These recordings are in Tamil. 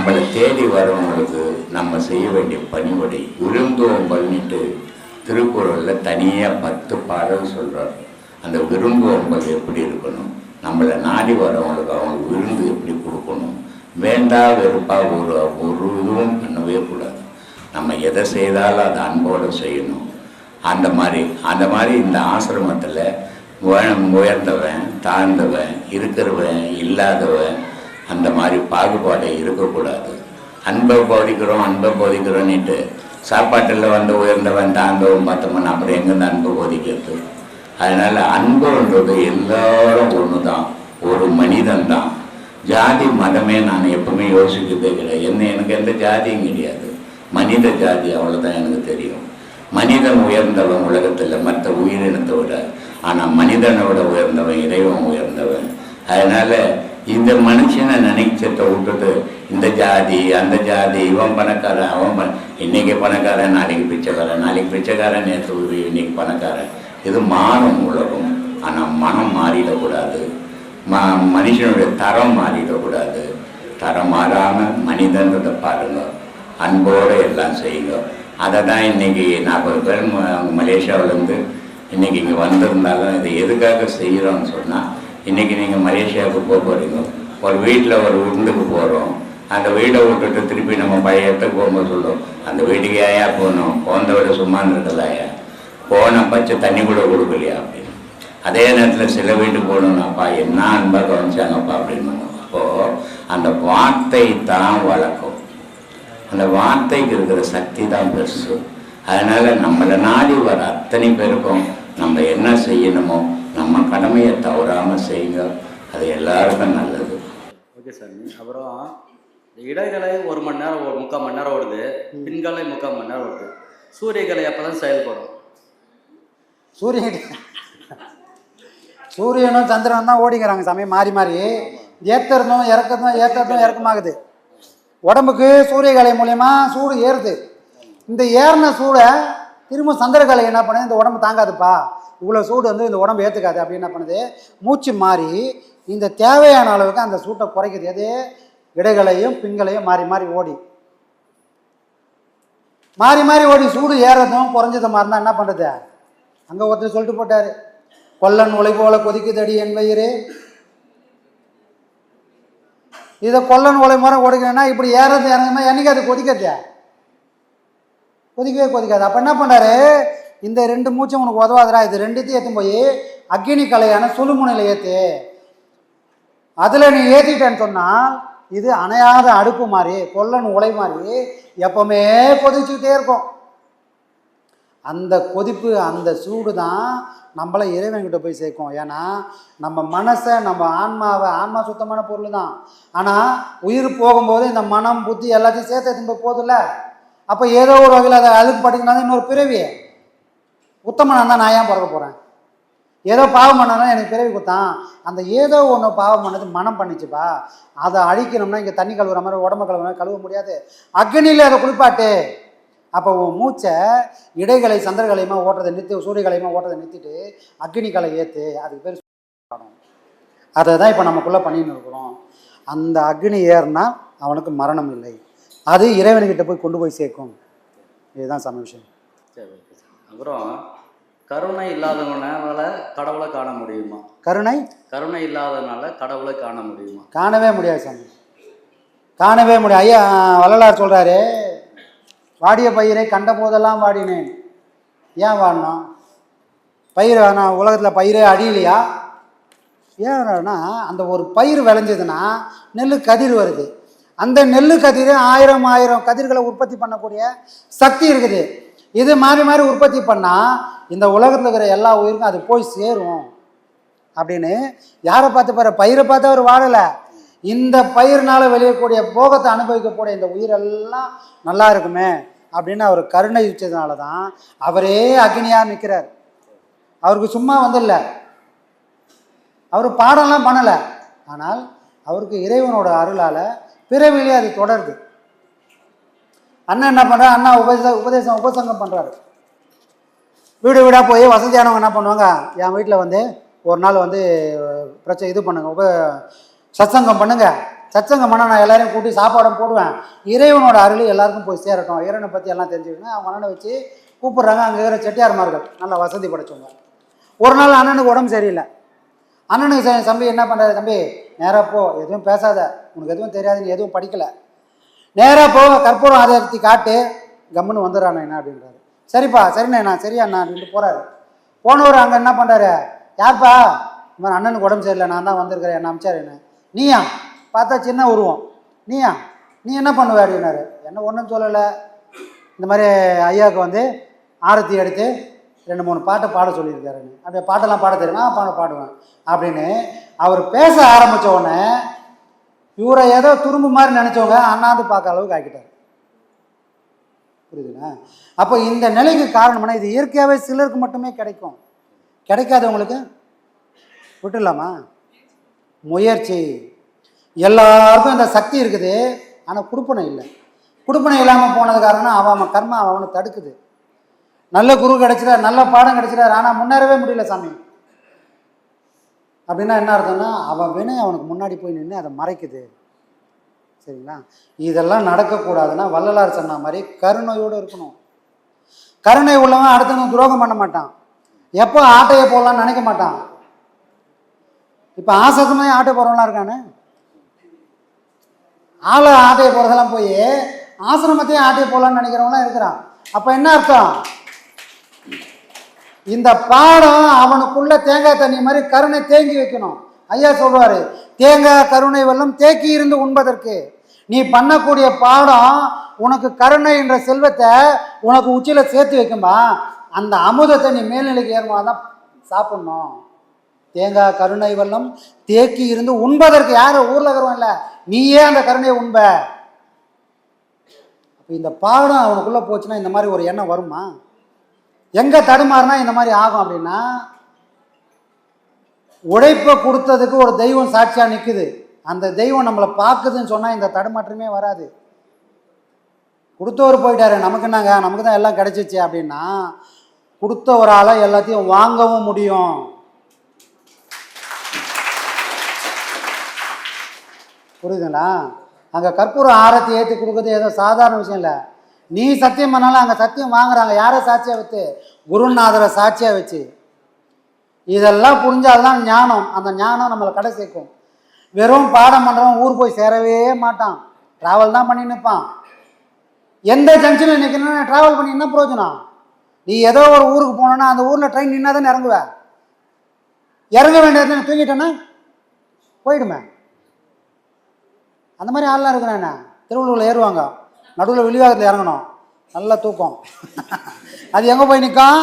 நம்மளை தேடி வரவங்களுக்கு நம்ம செய்ய வேண்டிய பணிவடை விருந்தோம் பண்ணிட்டு திருக்குறளில் தனியாக பத்து பாடல் சொல்கிறார் அந்த விருந்தோம்பல் எப்படி இருக்கணும்? நம்மளை நாடி வரவங்களுக்கு அவங்களுக்கு விருந்து எப்படி கொடுக்கணும்? வேண்டா வெறுப்பாக ஒரு ஒரு இதுவும் பண்ணவே கூடாது. நம்ம எதை செய்தாலும் அதை அன்போடு செய்யணும். அந்த மாதிரி அந்த மாதிரி இந்த ஆசிரமத்தில் உயர்ந்தவன் தாழ்ந்தவன் இருக்கிறவன் இல்லாதவன் அந்த மாதிரி பாகுபாடே இருக்கக்கூடாது. அன்பை போதிக்கிறோம் அன்பை போதிக்கிறோன்னுட்டு சாப்பாட்டில் வந்து உயர்ந்தவன் தாழ்ந்தவன் பார்த்தோம்னா அப்புறம் எங்கேருந்து அன்பு போதிக்கிறது? அதனால் அன்புன்றது எல்லாரும் ஒன்று தான் ஒரு மனிதன் தான் ஜாதி மதமே நான் எப்பவுமே யோசிக்கிறதே கிடையாது. என்ன எனக்கு எந்த ஜாதியும் கிடையாது. மனித ஜாதி அவ்வளோதான் எனக்கு தெரியும். மனிதன் உயர்ந்தவன் உலகத்தில் மற்ற உயிரினத்தை விட ஆனால் மனிதனை விட உயர்ந்தவன் இறைவன் உயர்ந்தவன். அதனால் இந்த மனுஷனை நினைச்சதை விட்டுட்டு இந்த ஜாதி அந்த ஜாதி இவன் பணக்காரன் அவன் பண இன்னைக்கு பணக்காரன் நாளைக்கு பிச்சைக்காரன் நாளைக்கு பிச்சைக்காரன் நேற்று உதவி இன்னைக்கு பணக்காரன். இது மாறும் உலகம். ஆனால் மனம் மாறிடக்கூடாது. ம மனுஷனுடைய தரம் மாறிடக்கூடாது. தரம் மாறாமல் மனிதன்றதை பாருங்க. அன்போடு எல்லாம் செய்யுங்க. அதை தான் இன்னைக்கு நாற்பது பேர் மலேசியாவிலேருந்து இன்னைக்கு இங்கே வந்திருந்தாலும் இதை எதுக்காக செய்கிறோன்னு சொன்னால் இன்றைக்கி நீங்கள் மலேசியாவுக்கு போக போகிறீங்க ஒரு வீட்டில் ஒரு உருண்டுக்கு போகிறோம் அந்த வீடை விட்டுட்டு திருப்பி நம்ம பழைய இடத்துக்கு போகும்போது சொல்லுவோம் அந்த வீட்டுக்கு ஏயா போகணும்? போந்த விட சும்மா இருக்கலாயா போன பச்சை தண்ணி கூட கொடுக்கலையா? அப்படின்னு. அதே நேரத்தில் சில வீட்டுக்கு போகணும்னாப்பா என்ன அன்பாக கவனிச்சாங்கப்பா அப்படின்னு அப்போது அந்த வார்த்தை தான் வழக்கம். அந்த வார்த்தைக்கு இருக்கிற சக்தி தான் பெருசு. அதனால் நம்மளை நாடி வர அத்தனை பேருக்கும் நம்ம என்ன செய்யணுமோ நம்ம கடமையை தவறாம செய்யுங்க. அது எல்லாருக்கும் நல்லது. Okay sir. அப்புறம் இடைகளை ஒரு மணி நேரம் ஒரு முக்கால் மணி நேரம் ஓடுது. பின்காலை முக்கால் மணி நேரம் ஓடுது. சூரியகலை அப்போ தான் செயல்படும். சூரியன். சூரியனும் சந்திரனும் தான் ஓடிக்கிறாங்க சமயம் மாறி மாறி. ஏத்துறதும் இறக்கிறதும் ஏத்துறதும் இறக்கமாகுது. உடம்புக்கு சூரியகலை மூலயமா சூடு ஏறுது. இந்த ஏறின சூடை திரும்ப சந்திரகலை என்ன பண்ணுது? இந்த உடம்பு தாங்காதுப்பா. இவ்வளோ சூடு வந்து இந்த உடம்பு ஏற்றுக்காது அப்படின்னு என்ன பண்ணுது? மூச்சு மாறி இந்த தேவையான அளவுக்கு அந்த சூட்டை குறைக்குது. எது? இடைகளையும் பெண்களையும் மாறி மாறி ஓடி. மாறி மாறி ஓடி சூடு ஏறதும் குறைஞ்சதும் மாறினா என்ன பண்ணுறது அங்கே ஒருத்தர் சொல்லிட்டு போட்டார். கொல்லன் உலை போல கொதிக்குதடி என் வயிறு. இதை கொல்லன் உலை முறை ஓடிக்கணும்னா இப்படி ஏறது இறங்குமா? என்னைக்கு அது கொதிக்கிறது? கொதிக்கவே கொதிக்காது. அப்போ என்ன பண்ணாரு? இந்த ரெண்டு மூச்சை உனக்கு உதவாதுடா. இது ரெண்டுத்தையும் ஏற்றும் போய் அக்னி கலையான சுழுமுனையில் ஏற்று அதில் நீ ஏற்றிட்டேன்னு சொன்னால் இது அணையாத அடுப்பு மாதிரி கொல்லன் உலை மாதிரி எப்பவுமே கொதிச்சுக்கிட்டே இருக்கும். அந்த கொதிப்பு அந்த சூடு தான் நம்மளை இறைவன்கிட்ட போய் சேர்க்கும். ஏன்னா நம்ம மனசை நம்ம ஆன்மாவை ஆன்மா சுத்தமான பொருள் தான். ஆனால் உயிர் போகும்போது இந்த மனம் புத்தி எல்லாத்தையும் சேர்த்து எடுத்துன்னு போய் அப்போ ஏதோ ஒரு வகையில் அதை அழுக்கு படிக்கணும் இன்னொரு பிறவி உத்தமனாக தான் நான் ஏன் பிறக்க போகிறேன் ஏதோ பாவம் பண்ணனா எனக்கு பிறவி கொடுத்தான் அந்த ஏதோ ஒன்று பாவம் பண்ணது மனம் பண்ணிச்சுப்பா. அதை அழிக்கணும்னா இங்கே தண்ணி கழுவுற மாதிரி உடம்பு கழுவுற மாதிரி கழுவ முடியாது. அக்னியில் அதை குளிப்பாட்டு. அப்போ உன் மூச்சை இடைகளை சந்திரகலையுமா ஓட்டுறதை நிறுத்தி சூரியகலையுமா ஓட்டுறதை நிறுத்திட்டு அக்னிகளை ஏற்று அதுக்கு பேர் அதை தான் இப்போ நமக்குள்ளே பண்ணின்னு இருக்கிறோம். அந்த அக்னி ஏறினா அவனுக்கு மரணம் இல்லை. அது இறைவன்கிட்ட போய் கொண்டு போய் சேர்க்கும். இதுதான் சம விஷயம் சரி அப்புறம் கருணை இல்லாதவனால கடவுளை காண முடியுமா? கருணை? கருணை இல்லாதனால கடவுளை காண முடியுமா? காணவே முடியாது சாமி. காணவே முடியாது. ஐயா வள்ளலார் சொல்கிறாரு வாடிய பயிரை கண்ட போதெல்லாம் வாடினேன். ஏன் வாடினோம்? பயிர் நான் உலகத்தில் பயிரே அடியிலையா ஏன்னா அந்த ஒரு பயிர் விளைஞ்சதுன்னா நெல் கதிர் வருது. அந்த நெல் கதிர் ஆயிரம் ஆயிரம் கதிர்களை உற்பத்தி பண்ணக்கூடிய சக்தி இருக்குது. இது மாறி மாறி உற்பத்தி பண்ணால் இந்த உலகத்தில் இருக்கிற எல்லா உயிருக்கும் அது போய் சேரும். அப்படின்னு யாரை பார்த்து பாரு பயிரை பார்த்து அவர் வாழலை. இந்த பயிரினால் விளையக்கூடிய போகத்தை அனுபவிக்கக்கூடிய இந்த உயிரெல்லாம் நல்லா இருக்குமே அப்படின்னு அவர் கருணை வச்சதுனால தான் அவரே அக்னியாக நிற்கிறார் அவருக்கு சும்மா வந்துடல அவர் பாடம்லாம் பண்ணலை. ஆனால் அவருக்கு இறைவனோட அருளால் பிறவிலே அது தொடருது. அண்ணன் என்ன பண்ணுறாரு அண்ணா உபதேச உபதேசம் உபசங்கம் பண்ணுறாரு வீடு வீடாக போய் வசதியானவங்க என்ன பண்ணுவாங்க? என் வீட்டில் வந்து ஒரு நாள் வந்து பிரச்சனை இது பண்ணுங்க உப சத்சங்கம் பண்ணுங்கள் சத்சங்கம் பண்ணால் நான் எல்லாரையும் கூட்டி சாப்பாடும் போடுவேன். இறைவனோட அருள் எல்லாருக்கும் போய் சேரட்டும். இறைவனை பற்றி எல்லாம் தெரிஞ்சுக்கணும் அவங்க அண்ணனை வச்சு கூப்பிட்றாங்க. அங்கே இருக்கிற செட்டியார்மார்கள் நல்லா வசதி படைச்சவங்க. ஒரு நாள் அண்ணனுக்கு உடம்பு சரியில்லை. அண்ணனுக்கு தம்பி என்ன பண்ணுறாரு தம்பி? நேராக போ எதுவும் பேசாத. உனக்கு எதுவும் தெரியாது நீ எதுவும் படிக்கலை. நேராக போ கற்பூரம் ஆதாரத்தி காட்டு. கம்முன்னு வந்துடுறான் என்ன அப்படின்றாரு. சரிப்பா சரிண்ணா சரியா அண்ணா அப்படின்ட்டு போகிறாரு போனவர் அங்கே என்ன பண்ணுறாரு யார்ப்பா? இந்த மாதிரி அண்ணனுக்கு உடம்பு சரியில்லை நான் தான் வந்திருக்கிறேன் என்ன அமிச்சார் என்ன? நீயா? பார்த்தா சின்ன உருவம். நீயா? நீ என்ன பண்ணுவ அப்படின்னாரு. என்ன ஒன்றும் சொல்லலை. இந்த மாதிரி ஐயாவுக்கு வந்து ஆரத்தி எடுத்து ரெண்டு மூணு பாட்டை பாட சொல்லியிருக்காருன்னு அப்படியே பாட்டெல்லாம் பாட தெரியுமா? பாட பாடுவேன் அப்படின்னு அவர் பேச ஆரம்பித்த உடனே இவரை ஏதோ துரும்பு மாதிரி நினச்சவங்க அண்ணாந்து பார்க்க அளவுக்கு ஆக்கிட்டார். புரியுதுங்களா? அப்போ இந்த நிலைக்கு காரணம்னா இது இயற்கையாகவே சிலருக்கு மட்டுமே கிடைக்கும். கிடைக்காதவங்களுக்கு விட்டுடலாமா? முயற்சி. எல்லாருக்கும் இந்த சக்தி இருக்குது ஆனால் கொடுப்பனை இல்லை. கொடுப்பனை இல்லாமல் போனது காரணம் அவன் கர்மா அவனை தடுக்குது. நல்ல குரு கிடைச்சிட்டார் நல்ல பாடம் கிடைச்சிட்டார் ஆனால் முன்னேறவே முடியல சாமி. அப்படின்னா என்ன அர்த்தம்னா அவன் வினை அவனுக்கு முன்னாடி போய் நின்று அதை மறைக்குது. சரிங்களா? இதெல்லாம் நடக்கக்கூடாதுன்னா வள்ளலார் சொன்ன மாதிரி கருணையோடு இருக்கணும். கருணை உள்ளவன் அடுத்தவங்க துரோகம் பண்ண மாட்டான். எப்போ ஆட்டையை போடலாம்னு நினைக்க மாட்டான். இப்போ ஆசத்தமே ஆட்டை போகிறவங்களாம் இருக்கானே? ஆளை ஆட்டையை போகிறதெல்லாம் போய் ஆசிரமத்தையும் ஆட்டையை போடலாம்னு நினைக்கிறவங்களாம் இருக்கிறான். அப்போ என்ன அர்த்தம்? இந்த பாடம் அவனுக்குள்ள தேங்காய் தண்ணி மாதிரி கருணை தேங்கி வைக்கணும். ஐயா சொல்வாரு தேங்காய் கருணை வெள்ளம் தேக்கி இருந்து உண்பதற்கு. நீ பண்ணக்கூடிய பாடம் உனக்கு கருணை என்ற செல்வத்தை உனக்கு உச்சியில் சேர்த்து வைக்குமா அந்த அமுதத்தை நீ மேல்நிலைக்கு ஏறுமா தான் சாப்பிடணும். தேங்காய் கருணை வெள்ளம் தேக்கி இருந்து உண்பதற்கு. யாரும் ஊரில் ஊர்ல இல்லை. நீயே அந்த கருணையை உண்ப. அப்போ இந்த பாடம் அவனுக்குள்ளே போச்சுன்னா இந்த மாதிரி ஒரு எண்ணம் வருமா? எங்கே தடுமாறினா இந்த மாதிரி ஆகும் அப்படின்னா உழைப்பை கொடுத்ததுக்கு ஒரு தெய்வம் சாட்சியாக நிற்குது அந்த தெய்வம் நம்மளை பார்க்குதுன்னு சொன்னால் இந்த தடுமாற்றமே வராது. கொடுத்தவர் போயிட்டாரு நமக்கு என்னங்க? நமக்கு தான் எல்லாம் கிடச்சிச்சு அப்படின்னா கொடுத்த ஒரு ஆளை எல்லாத்தையும் வாங்கவும் முடியும். புரியுதுங்களா? அங்கே கற்பூரம் ஆரத்தி ஏற்றி கொடுக்குறது ஏதோ சாதாரண விஷயம் இல்லை. நீ சத்தியம் பண்ணாலும் அங்கே சத்தியம் வாங்குறாங்க. யாரை சாட்சியாக வச்சு? குருநாதரை சாட்சியாக வச்சு. இதெல்லாம் புரிஞ்சால்தான் ஞானம். அந்த ஞானம் நம்மளை கடை சேர்க்கும். வெறும் பாடம் பண்ணுறவன் ஊர் போய் சேரவே மாட்டான். ட்ராவல் தான் பண்ணி நிற்பான் எந்த ஜங்ஷனில் நிற்கணும்னு ட்ராவல் பண்ணி என்ன பிரயோஜனம்? நீ ஏதோ ஒரு ஊருக்கு போனோன்னா அந்த ஊரில் ட்ரெயின் நின்னா தானே இறங்குவ? இறங்க வேண்டியது தூங்கிட்டேன்னா போயிடுமே. அந்த மாதிரி ஆள்லாம் இருக்கிறேன். திருவள்ளூரில் ஏறுவாங்க. நடுவில் வெளிவாகத்தில் இறங்கணும். நல்ல தூக்கம். அது எங்கே போய் நிற்கும்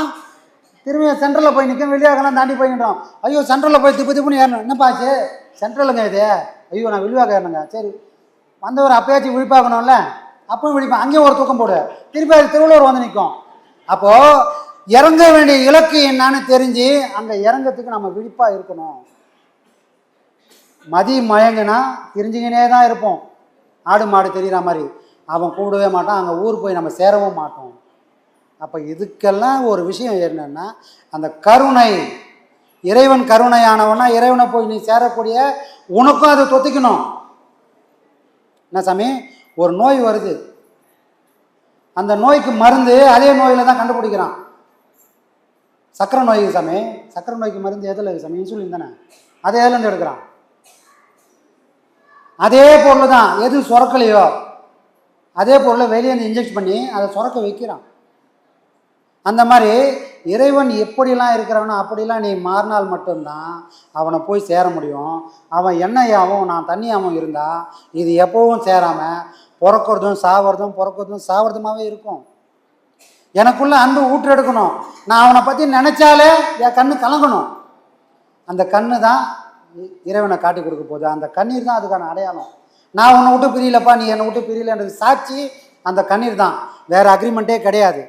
திரும்பி சென்ட்ரலில் போய் நிற்கும் வெளிவாகலாம் தாண்டி போய் நின்றோம். ஐயோ சென்ட்ரலில் போய் திப்பு திப்புன்னு ஏறணும். என்னப்பா ஆச்சு? சென்ட்ரலுங்க இது. ஐயோ நான் வெளிவாக ஏறணுங்க. சரி. வந்தவர் அப்பயாச்சும் விழிப்பாகணும்ல? அப்பவும் விழிப்பேன் அங்கேயும் ஒரு தூக்கம் போடு. திருப்பி அது திருவள்ளூர் வந்து நிற்கும். அப்போது இறங்க வேண்டிய இலக்கு என்னன்னு தெரிஞ்சு அங்கே இறங்கிறதுக்கு நம்ம விழிப்பாக இருக்கணும். மதி மயங்குனா தெரிஞ்சுக்கினே தான் இருப்போம். ஆடு மாடு தெரிகிற மாதிரி. அவன் கூடவே மாட்டான் அங்கே ஊர் போய் நம்ம சேரவும் மாட்டோம். அப்போ இதுக்கெல்லாம் ஒரு விஷயம் என்னென்னா அந்த கருணை இறைவன் கருணையானவனா இறைவனை போய் நீ சேரக்கூடிய உனக்கும் அதை தொத்திக்கணும். என்ன சாமி? ஒரு நோய் வருது. அந்த நோய்க்கு மருந்து அதே நோயில் தான் கண்டுபிடிக்கிறான். சக்கரை நோய்க்கு சாமி சக்கரை நோய்க்கு மருந்து எதில் சாமி? இன்சுலின் தானே. அதே எதுலேருந்து எடுக்கிறான்? அதே பொருள் தான் எது சுரக்கலையோ அதே பொருளை வெளியே இன்ஜெக்ட் பண்ணி அதை சுரக்க வைக்கிறான். அந்த மாதிரி இறைவன் எப்படிலாம் இருக்கிறவனோ அப்படிலாம் நீ மாறினால் மட்டும்தான் அவனை போய் சேர முடியும். அவன் எண்ணெயாகவும் நான் தண்ணியாகவும் இருந்தால் இது எப்பவும் சேராமல் பிறக்கிறதும் சாவறதும் பிறக்கிறதும் சாவறதுமாகவே இருக்கும். எனக்குள்ளே அன்பு ஊற்றெடுக்கணும். நான் அவனை பற்றி நினச்சாலே என் கண்ணு கலங்கணும். அந்த கண்ணு தான் இறைவனை காட்டி கொடுக்க போகுது. அந்த கண்ணீர் தான் அதுக்கான அடையாளம். நான் உன்னை விட்டு பிரியலப்பா நீ என்னை விட்டு பிரியலன்றது சாட்சி அந்த கண்ணீர் தான். வேறு அக்ரிமெண்ட்டே கிடையாது.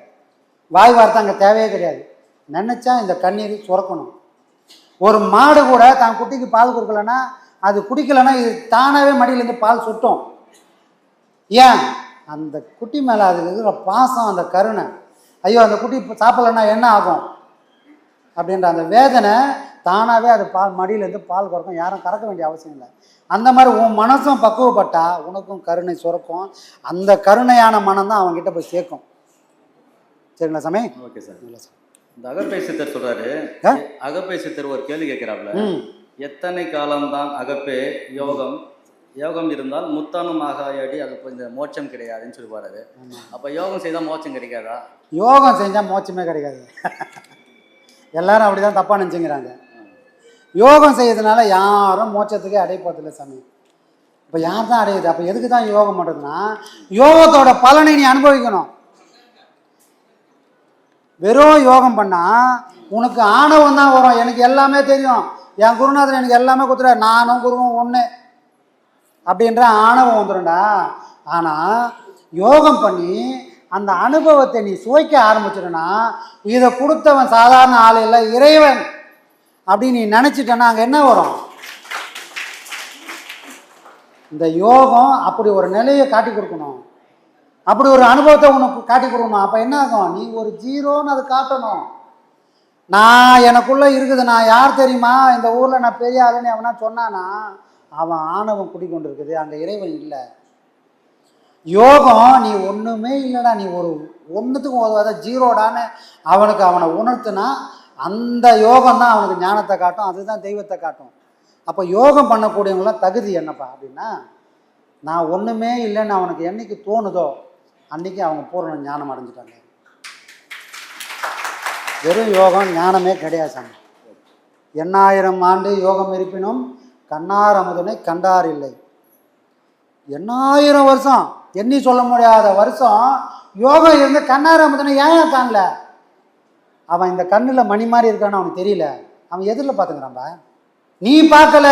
வாய் வார்த்தை அங்கே தேவையே கிடையாது. நினச்சா இந்த கண்ணீர் சுரக்கணும். ஒரு மாடு கூட தான் குட்டிக்கு பால் கொடுக்கலன்னா அது குடிக்கலைன்னா இது தானாகவே மடியிலேருந்து பால் சுட்டும். ஏன்? அந்த குட்டி மேலே அது இருக்கிற பாசம் அந்த கருணை. ஐயோ அந்த குட்டி சாப்பிடலன்னா என்ன ஆகும்? அப்படின்ற அந்த வேதனை தானாகவே அது பால் மடியிலேருந்து பால் கறக்கும். யாரும் கறக்க வேண்டிய அவசியம் இல்லை. அந்த மாதிரி உன் மனசும் பக்குவப்பட்டா உனக்கும் கருணை சுரக்கும். அந்த கருணையான மனம் தான் அவங்ககிட்ட போய் சேர்க்கும். சரிங்களா சாமி? Okay sir. இல்லை சார். இந்த அகப்பை சித்தர் சொல்றாரு. ஆ? அகப்பை சித்தர் ஒரு கேள்வி கேட்கிறாப்ல ம். எத்தனை காலம்தான் அகப்பே யோகம்? யோகம் இருந்தால் முத்தானும் ஆகாயடி அது இந்த மோட்சம் கிடையாதுன்னு சொல்லி அப்ப யோகம் செய்தா மோட்சம் கிடைக்காதா? யோகம் செஞ்சால் மோட்சமே கிடைக்காது. எல்லாரும் அப்படி தான் தப்பாக நினச்சிங்கிறாங்க. யோகம் செய்யறதுனால யாரும் மோட்சத்துக்கே அடைப்பதில்லை சாமி. இப்போ யார் தான் அடையுது அப்போ எதுக்கு தான் யோகம் பண்ணுறதுன்னா யோகத்தோட பலனை நீ அனுபவிக்கணும். வெறும் யோகம் பண்ணால் உனக்கு ஆணவம் தான் வரும். எனக்கு எல்லாமே தெரியும். என் குருநாதன் எனக்கு எல்லாமே கொடுத்துறாரு நானும் குருவும் ஒன்று அப்படின்ற ஆணவம் வந்துடும்டா ஆனால் யோகம் பண்ணி அந்த அனுபவத்தை நீ சுவைக்க ஆரம்பிச்சிடனா இதை கொடுத்தவன் சாதாரண ஆள் இல்லை இறைவன். அப்படின்னு நீ நினச்சிட்டேன்னா அங்கே என்ன வரும்? இந்த யோகம் அப்படி ஒரு நிலையை காட்டி கொடுக்கணும். அப்படி ஒரு அனுபவத்தை உனக்கு காட்டி கொடுக்கணும். அப்போ என்ன ஆகும்? நீ ஒரு ஜீரோன்னு அதை காட்டணும். நான் எனக்குள்ளே இருக்குது. நான் யார் தெரியுமா? இந்த ஊரில் நான் பெரிய ஆளுன்னு அவனா சொன்னானா அவன் ஆணவம் குடிக்கொண்டு இருக்குது அந்த இறைவன் இல்லை. யோகம் நீ ஒன்றுமே இல்லைடா. நீ ஒரு ஒன்றுத்துக்கும் உதவாத ஜீரோடான்னு அவனுக்கு அவனை உணர்த்துனா அந்த யோகம் தான் அவனுக்கு ஞானத்தை காட்டும் அதுதான் தெய்வத்தை காட்டும். அப்போ யோகம் பண்ணக்கூடியவங்களாம் தகுதி என்னப்பா அப்படின்னா நான் ஒன்றுமே இல்லைன்னு அவனுக்கு என்னைக்கு தோணுதோ அன்னைக்கு அவங்க பூரண ஞானம் அடைஞ்சிட்டாங்க. வெறும் யோகம் ஞானமே கிடையாது சாமி. எண்ணாயிரம் ஆண்டு யோகம் இருப்பினும் கண்ணார் அமுதனை கண்டார் இல்லை. எண்ணாயிரம் வருஷம் எண்ணி சொல்ல முடியாத வருஷம் யோகம் இருந்து கண்ணார் அமுதனை ஏன் காணல? அவன் இந்த கண்ணில் மணி மாதிரி இருக்கான்னு அவனுக்கு தெரியல. அவன் எதிரில் பார்த்துக்கிறான்பா நீ பார்க்கல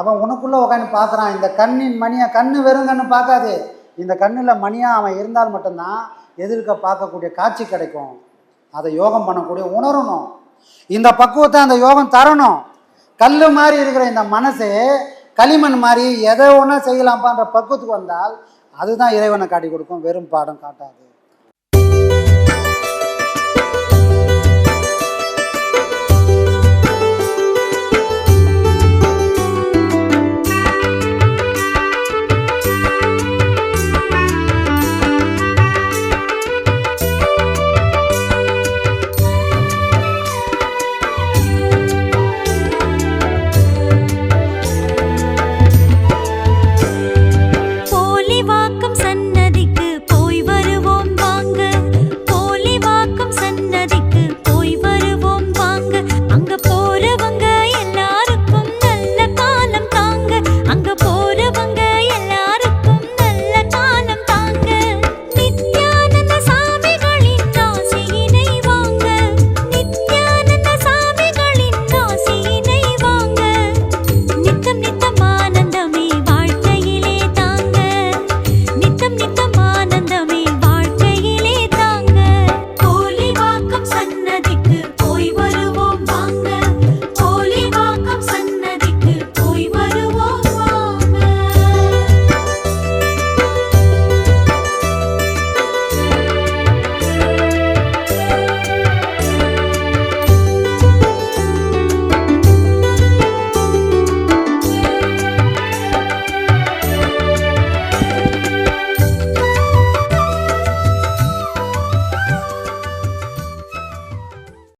அவன் உனக்குள்ளே உட்காந்து பார்க்குறான் இந்த கண்ணின் மணியை கண்ணு வெறும் கண்ணு பார்க்காது இந்த கண்ணில் மணியாக அவன் இருந்தால் மட்டும்தான் எதிர்க்க பார்க்கக்கூடிய காட்சி கிடைக்கும். அதை யோகம் பண்ணக்கூடிய உணரணும். இந்த பக்குவத்தை அந்த யோகம் தரணும். கல் மாதிரி இருக்கிற இந்த மனசு களிமண் மாதிரி எதை ஒன்றா செய்யலாம்ப்பான்ற பக்குவத்துக்கு வந்தால் அதுதான் இறைவனை காட்டி கொடுக்கும். வெறும் பாடம் காட்டாது.